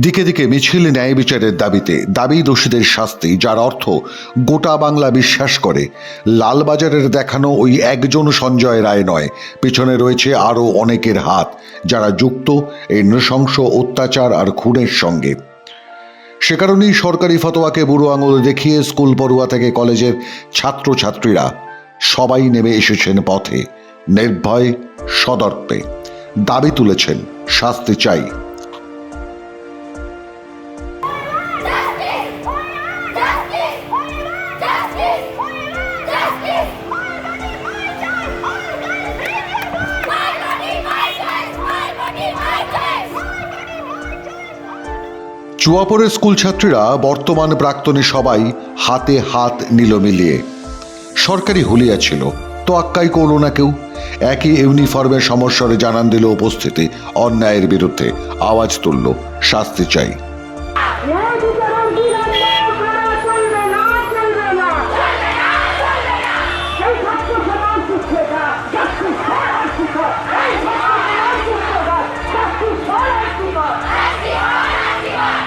দিকে দিকে মিছিল ন্যায় বিচারের দাবিতে দাবি দোষীদের শাস্তি, যার অর্থ গোটা বাংলা বিশ্বাস করে। লালবাজারের দেখানো ওই একজন সঞ্জয় রায় নয়, পিছনে রয়েছে আরও অনেকের হাত, যারা যুক্ত এই নৃশংস অত্যাচার আর খুনের সঙ্গে। সে কারণেই সরকারি ফতোয়াকে বুড়ো আঙুল দেখিয়ে স্কুল পড়ুয়া থেকে কলেজের ছাত্রছাত্রীরা সবাই নেমে এসেছেন পথে, নির্ভয় সদর্পে দাবি তুলেছেন, শাস্তি চাই। চুয়াপুরের স্কুল ছাত্রীরা বর্তমান প্রাক্তনী সবাই হাতে হাত নিল মিলিয়ে সরকারি হুলিয়া ছিল, তো আক্কাই করল না কেউ। একই ইউনিফর্মের সমস্যারে জানান দিল উপস্থিতি, অন্যায়ের বিরুদ্ধে আওয়াজ তুলল, শাস্তি চাই।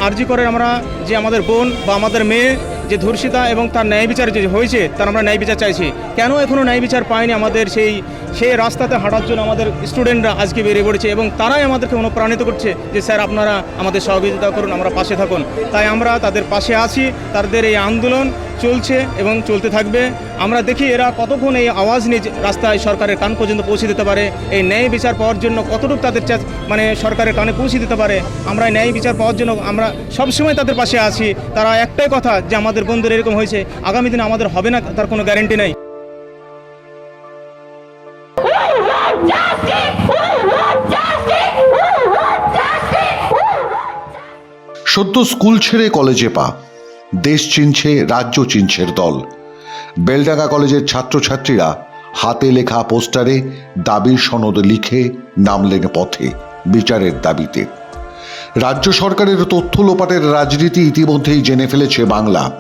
আর্জি করে আমরা যে আমাদের বোন বা আমাদের মেয়ে, যে ধর্ষিতা এবং তার ন্যায় বিচার যে হয়েছে, তার আমরা ন্যায় বিচার চাইছি। কেন এখনও ন্যায় বিচার পায়নি আমাদের সেই সেই রাস্তাতে হাঁটার জন্য আমাদের স্টুডেন্টরা আজকে বেরিয়ে পড়েছে এবং তারাই আমাদেরকে অনুপ্রাণিত করছে যে, স্যার, আপনারা আমাদের সহযোগিতা করুন, আমরা পাশে থাকুন। তাই আমরা তাদের পাশে আছি, তাদের এই আন্দোলন চলছে এবং চলতে থাকবে। আমরা দেখি এরা কতক্ষণ এই আওয়াজ নিয়ে রাস্তায় সরকারের কান পর্যন্ত পৌঁছে দিতে পারে, এই ন্যায় বিচার পাওয়ার জন্য কতটুকু তাদের মানে সরকারের কানে পৌঁছে দিতে পারে, আমরা ন্যায় বিচার পাওয়ার জন্য আমরা সবসময় তাদের পাশে আছি। তারা একটাই কথা যে আমাদের বন্ধুরা এরকম হয়েছে, আগামী দিনে আমাদের হবে না, তার কোনো গ্যারেন্টি নেই। সদ্য স্কুল ছেড়ে কলেজে পা, দেশ চিনছে, রাজ্য চিনছের দল। বেলডাঙ্গা কলেজের ছাত্রছাত্রীরা হাতে লেখা পোস্টারে দাবির সনদ লিখে নামলেন পথে, বিচারের দাবিতে। রাজ্য সরকারের তথ্য লোপাটের রাজনীতি ইতিমধ্যেই জেনে ফেলেছে বাংলা।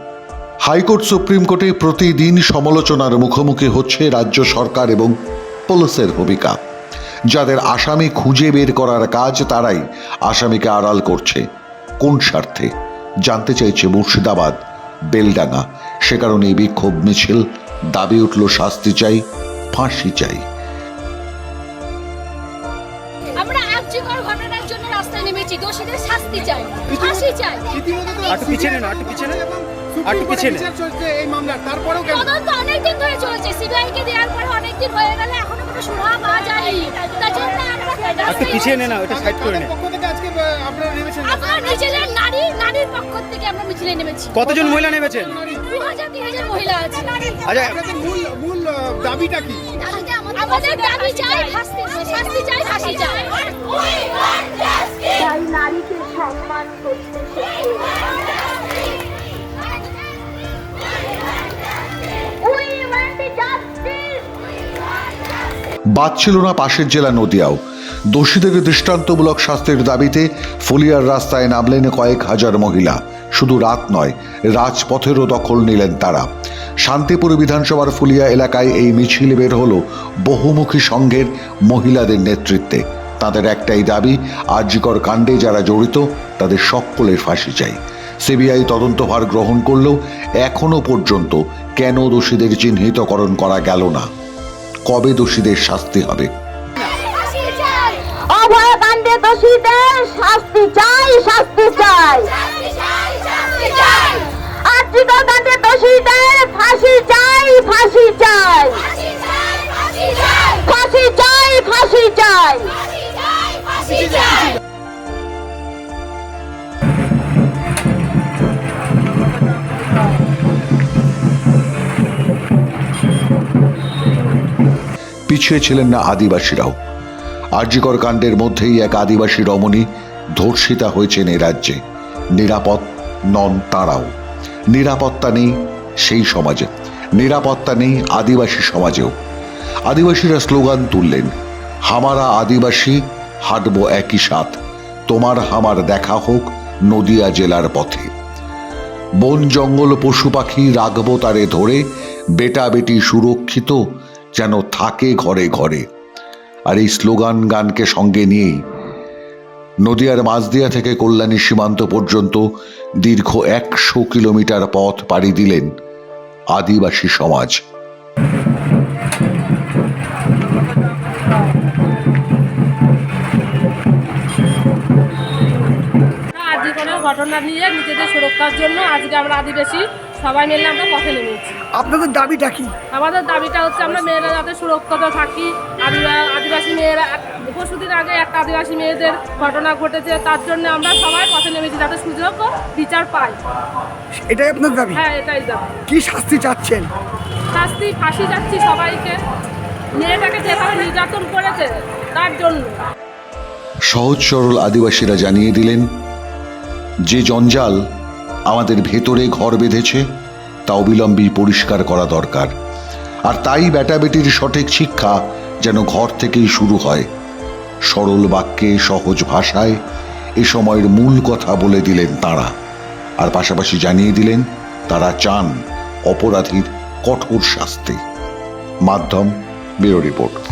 হাইকোর্ট সুপ্রিম কোর্টে প্রতিদিন সমালোচনার মুখোমুখি হচ্ছে রাজ্য সরকার এবং পুলিশের ভূমিকা। যাদের আসামি খুঁজে বের করার কাজ তারাই আসামিকে আড়াল করছে। কোন স্বার্থে? জানতে চাইছে মুর্শিদাবাদ বেলডাঙা সে কারণে এই বিক্ষোভ মিছিল দাবি উঠল শাস্তি চাই ফাঁসি চাই। পিছিয়ে নেন ওটা সাইড করে নেন পক্ষ থেকে আমরা মিছিলে নেমেছি। কতজন মহিলা নেমেছেন? দু হাজার তিন হাজার মহিলা আছে। আচ্ছা আপনাদের মূল মূল দাবিটা কি? আমাদের দাবি চাই শাস্তি শাস্তি চাই ফাঁসি চাই। তাই নারীকে সম্মান করতে শিখুন। We want the justice. বাদ ছিল না পাশের জেলা নদিয়াও। দোষীদের দৃষ্টান্তমূলক শাস্তির দাবিতে ফুলিয়ার রাস্তায় নামলেন কয়েক হাজার মহিলা। শুধু রাত নয়, রাজপথেরও দখল নিলেন তারা। শান্তিপুর বিধানসভার ফুলিয়া এলাকায় এই মিছিল বের হল বহুমুখী সংঘের মহিলাদের নেতৃত্বে। তাদের একটাই দাবি আর্যিকর কাণ্ডে যারা জড়িত, তাদের সকলের ফাঁসি চাই। সিবিআই তদন্তভার গ্রহণ করলেও এখনও পর্যন্ত কেন দোষীদের চিহ্নিতকরণ করা গেল না? কবে দোষীদের শাস্তি হবে? অভয়কাণ্ডে দোষীদের শাস্তি চাই শাস্তি চাই। আর্থিকাণ্ডে দোষীদের ফাঁসি চাই ফাঁসি চাই। ফাঁসি চাই ফাঁসি চাই। পিছিয়ে ছিলেন না আদিবাসীরাও। আর্যিকর কাণ্ডের মধ্যেই এক আদিবাসী রমণী ধর্ষিতা হয়েছেন এ রাজ্যে। নিরাপদ নন তাঁরাও। নিরাপত্তা নেই সেই সমাজে। নিরাপত্তা নেই আদিবাসী সমাজেও। আদিবাসীরা স্লোগান তুললেন, হামারা আদিবাসী, হাঁটব একই সাথ। তোমার হামার দেখা হোক নদিয়া জেলার পথে। বন, জঙ্গল, পশু পাখি রাখব তারে ধরে। বেটা বেটি সুরক্ষিত যেন থাকে ঘরে ঘরে। আর এই স্লোগান গানকে সঙ্গে নিয়েই নদিয়ার মাঝদিয়া থেকে কল্যাণী সীমান্ত পর্যন্ত দীর্ঘ একশো কিলোমিটার পথ পাড়ি দিলেন আদিবাসী সমাজ। ঘটনা নিয়ে নিজেদের সুরক্ষার জন্য আজকে আমরা আদিবাসী সবাই মিলে আমরা পথে নেমেছি। আপনাদের দাবিটা কি? আমাদের দাবিটা হচ্ছে আমরা মেয়েরা যাতে সুরক্ষিত থাকি। আদিবা- আদিবাসী মেয়েরা পরশুদিন আগে একটা আদিবাসী মেয়েদের ঘটনা ঘটেছে তার জন্য আমরা সবাই পথে নেমেছি যাতে সুযোগ বিচার পাই। এটাই আপনার দাবি? হ্যাঁ এটাই দাবি। কি শাস্তি চাচ্ছেন? শাস্তি ফাঁসি যাচ্ছি সবাইকে। মেয়েটাকে যেভাবে নির্যাতন করেছে তার জন্য। সহজ সরল আদিবাসীরা জানিয়ে দিলেন যে জঞ্জাল আমাদের ভেতরে ঘর বেঁধেছে, তা অবিলম্বেই পরিষ্কার করা দরকার। আর তাই বেটাবেটির সঠিক শিক্ষা যেন ঘর থেকেই শুরু হয়। সরল বাক্যে, সহজ ভাষায় এ সময়ের মূল কথা বলে দিলেন তারা। আর পাশাপাশি জানিয়ে দিলেন, তারা চান অপরাধীর কঠোর শাস্তি। মাধ্যম, ব্যুরো রিপোর্ট।